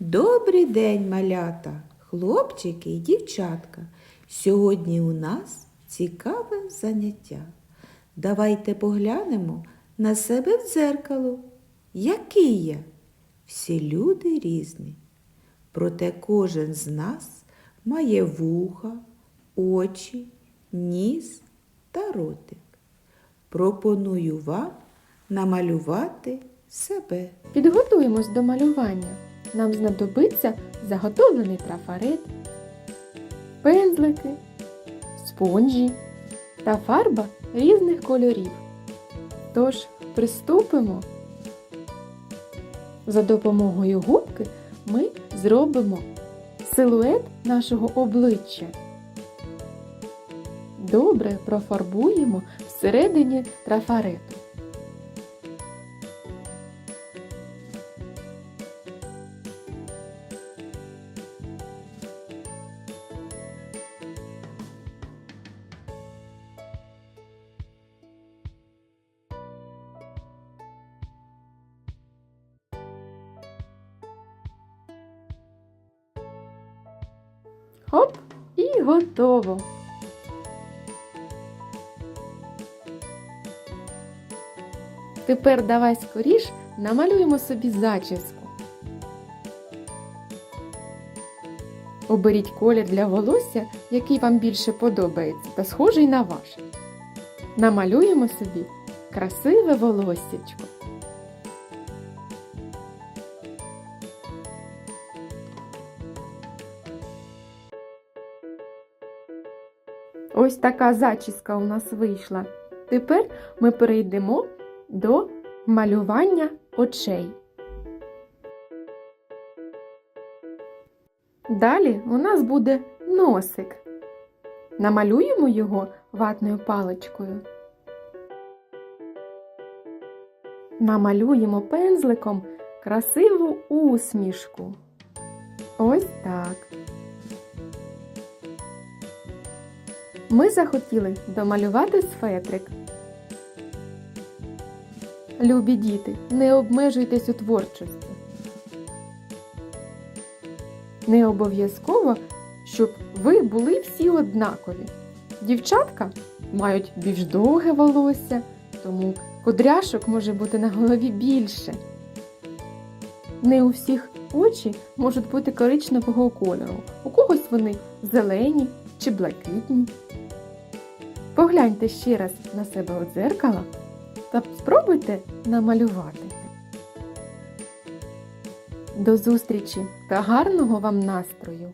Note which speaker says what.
Speaker 1: Добрий день, малята, хлопчики і дівчатка. Сьогодні у нас цікаве заняття. Давайте поглянемо на себе в дзеркало. Який я? Всі люди різні. Проте кожен з нас має вуха, очі, ніс та ротик. Пропоную вам намалювати себе.
Speaker 2: Підготуємось до малювання. Нам знадобиться заготовлений трафарет, пензлики, спонжі та фарба різних кольорів. Тож приступимо. За допомогою губки ми зробимо силует нашого обличчя. Добре профарбуємо всередині трафарету. Хоп, і готово. Тепер давай скоріш намалюємо собі зачіску. Оберіть колір для волосся, який вам більше подобається, та схожий на ваш. Намалюємо собі красиве волоссячко. Ось така зачіска у нас вийшла. Тепер ми перейдемо до малювання очей. Далі у нас буде носик. Намалюємо його ватною паличкою. Намалюємо пензликом красиву усмішку. Ось так. Ми захотіли домалювати сфетрик. Любі діти, не обмежуйтесь у творчості. Не обов'язково, щоб ви були всі однакові. Дівчатка мають більш довге волосся, тому кудряшок може бути на голові більше. Не у всіх очі можуть бути коричневого кольору. У когось вони зелені чи блакитні. Погляньте ще раз на себе у дзеркало та спробуйте намалювати. До зустрічі та гарного вам настрою!